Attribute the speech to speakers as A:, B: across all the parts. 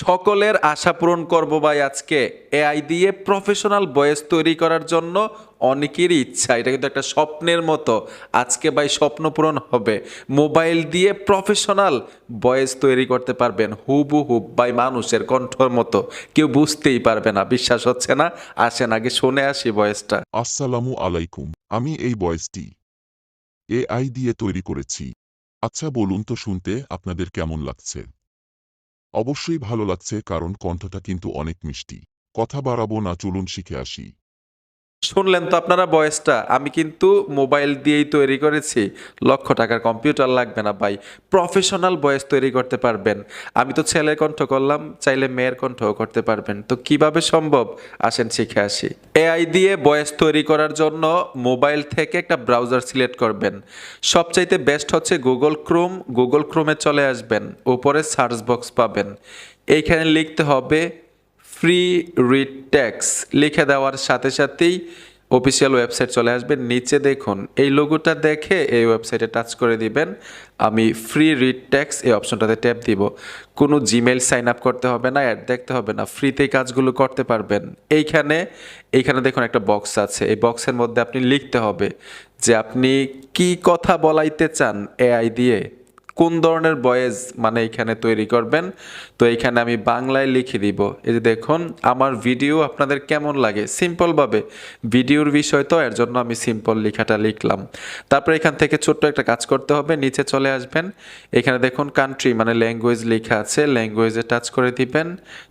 A: সকলের আশা পূরণ করব ভাই আজকে। এআই দিয়ে প্রফেশনাল ভয়েস তৈরি করার জন্য অনেকেরই ইচ্ছা। এটা কিন্তু একটা স্বপ্নের মতো। আজকে ভাই স্বপ্ন পূরণ হবে। মোবাইল দিয়ে প্রফেশনাল ভয়েস তৈরি করতে পারবেন। হুবু হুব ভাই মানুষের কণ্ঠর মতো। কেউ বুঝতেই পারবে না, বিশ্বাস হচ্ছে না? আসেন আগে শুনে আসি ভয়েসটা
B: আসসালামু আলাইকুম। আমি এই বয়েসটি এআই দিয়ে তৈরি করেছি। আচ্ছা বলুন তো শুনতে আপনাদের কেমন লাগছে? অবশ্যই ভালো লাগছে কারণ কণ্ঠটা কিন্তু অনেক মিষ্টি। কথা বাড়াবো না চলুন শিখে আসি।
A: শুনলেন তো আপনারা ভয়েসটা আমি কিন্তু মোবাইল দিয়েই তৈরি করেছি। লক্ষ টাকার কম্পিউটার লাগবে না ভাই। প্রফেশনাল ভয়েস তৈরি করতে পারবেন। আমি তো ছেলের কণ্ঠ করলাম, চাইলে মেয়ের কণ্ঠও করতে পারবেন। তো কীভাবে সম্ভব? আসেন শিখে আসি। এআই দিয়ে ভয়েস তৈরি করার জন্য মোবাইল থেকে একটা ব্রাউজার সিলেক্ট করবেন। সবচাইতে বেস্ট হচ্ছে গুগল ক্রোম। গুগল ক্রোমে চলে আসবেন। উপরে সার্চ বক্স পাবেন। এইখানে লিখতে হবে ফ্রি রিড ট্যাক্স লিখে দেওয়ার সাথে সাথেই অফিসিয়াল ওয়েবসাইট চলে আসবে। নিচে দেখুন, এই লোগোটা দেখে এই ওয়েবসাইটে টাচ করে দিবেন। আমি ফ্রি রিড ট্যাক্স এই অপশনটাতে ট্যাপ দিব। কোনো জিমেল সাইন আপ করতে হবে না অ্যাড দেখতে হবে না ফ্রিতেই কাজগুলো করতে পারবেন। এইখানে এইখানে দেখুন একটা বক্স আছে। এই বক্সের মধ্যে আপনি লিখতে হবে যে আপনি কি কথা বলাইতে চান এআই দিয়ে। কোন ধরনের বয়েজ মানে এখানে তৈরি করবেন? তো এখানে আমি বাংলায় লিখে দিব। এই যে দেখুন, আমার ভিডিও আপনাদের কেমন লাগে? সিম্পলভাবে ভিডিওর বিষয় তো, এর জন্য আমি সিম্পল লেখাটা লিখলাম। তারপর এখান থেকে ছোট্ট একটা কাজ করতে হবে, নিচে চলে আসবেন। এখানে দেখুন কান্ট্রি মানে ল্যাঙ্গুয়েজ লেখা আছে ল্যাঙ্গুয়েজে টাচ করে দিবেন।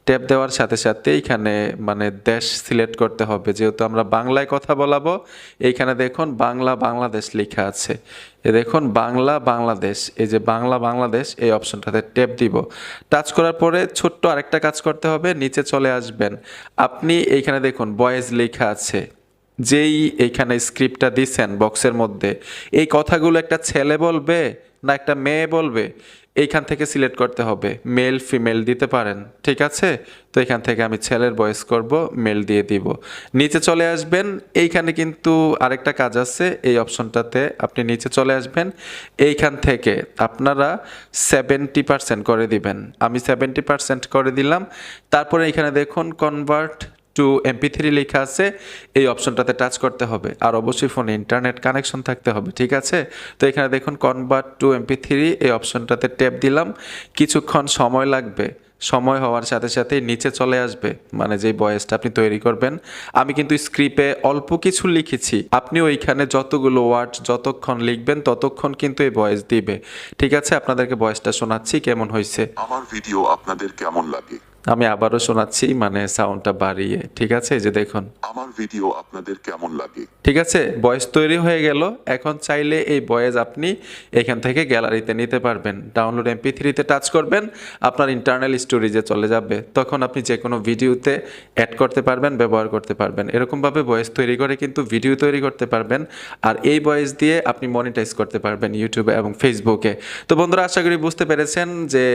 A: ট্যাপ দেওয়ার সাথে সাথে এখানে মানে দেশ সিলেক্ট করতে হবে। যেহেতু আমরা বাংলায় কথা বলাবো এইখানে দেখুন, বাংলা বাংলাদেশ লেখা আছে। এ দেখুন বাংলা বাংলাদেশ, এই যে বাংলা বাংলাদেশ, এই অপশনটাতে ট্যাপ দিব। টাচ করার পরে ছোট্ট আরেকটা কাজ করতে হবে, নিচে চলে আসবেন। আপনি এইখানে দেখুন, বয়েজ লেখা আছে। যেই এইখানে স্ক্রিপ্টটা দিছেন বক্সের মধ্যে, এই কথাগুলো একটা ছেলে বলবে না একটা মেয়ে বলবে? এইখান থেকে সিলেক্ট করতে হবে। মেল, ফিমেল দিতে পারেন। ঠিক আছে? তো এখান থেকে আমি ছেলের বয়স করব, মেল দিয়ে দিব। নিচে চলে আসবেন। এইখানে কিন্তু আরেকটা কাজ আছে। এই অপশনটাতে আপনি নিচে চলে আসবেন। এইখান থেকে আপনারা সেভেন্টি করে দিবেন। আমি সেভেন্টি করে দিলাম। তারপরে এখানে দেখুন কনভার্ট টু এমপি থ্রি লেখা আছে, এই অপশনটাতে টাচ করতে হবে। আর অবশ্যই ফোনে ইন্টারনেট কানেকশন থাকতে হবে, ঠিক আছে? তো এখানে দেখুন কনভার্ট টু এমপি থ্রি এই অপশনটাতে ট্যাপ দিলাম। কিছুক্ষণ সময় লাগবে। সময় হওয়ার সাথে সাথেই নিচে চলে আসবে মানে যেই বয়েসটা আপনি তৈরি করবেন। আমি কিন্তু স্ক্রিপ্টে অল্প কিছু লিখেছি। আপনি ওইখানে যতগুলো ওয়ার্ড যতক্ষণ লিখবেন, ততক্ষণ কিন্তু এই ভয়েস দিবে। ঠিক আছে? আপনাদেরকে ভয়েসটা শোনাচ্ছি, কেমন হয়েছে?
B: আমার ভিডিও আপনাদের কেমন লাগে?
A: আমি আবারও শোনাচ্ছি মানে সাউন্ডটা বাড়িয়ে ঠিক আছে? এই যে দেখুন।
B: আমার ভিডিও আপনাদের কেমন লাগে?
A: ঠিক আছে? ভয়েস তৈরি হয়ে গেল। এখন চাইলে এই ভয়েস আপনি এখান থেকে গ্যালারিতে নিতে পারবেন। ডাউনলোড এমপি থ্রিতে টাচ করবেন। আপনার ইন্টারনাল স্টোরেজে চলে যাবে। তখন আপনি যে কোনো ভিডিওতে অ্যাড করতে পারবেন ব্যবহার করতে পারবেন। এরকমভাবে ভয়েস তৈরি করে কিন্তু ভিডিও তৈরি করতে পারবেন। আর এই ভয়েস দিয়ে আপনি মনিটাইজ করতে পারবেন ইউটিউবে এবং ফেসবুকে তো বন্ধুরা আশা করি বুঝতে পেরেছেন যে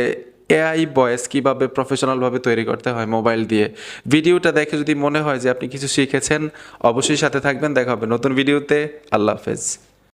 A: এআই ভয়েস কীভাবে প্রফেশনালভাবে তৈরি করতে হয় মোবাইল দিয়ে। ভিডিওটা দেখে যদি মনে হয় যে আপনি কিছু শিখেছেন, অবশ্যই সাথে থাকবেন। দেখা হবে নতুন ভিডিওতে। আল্লাহ হাফেজ।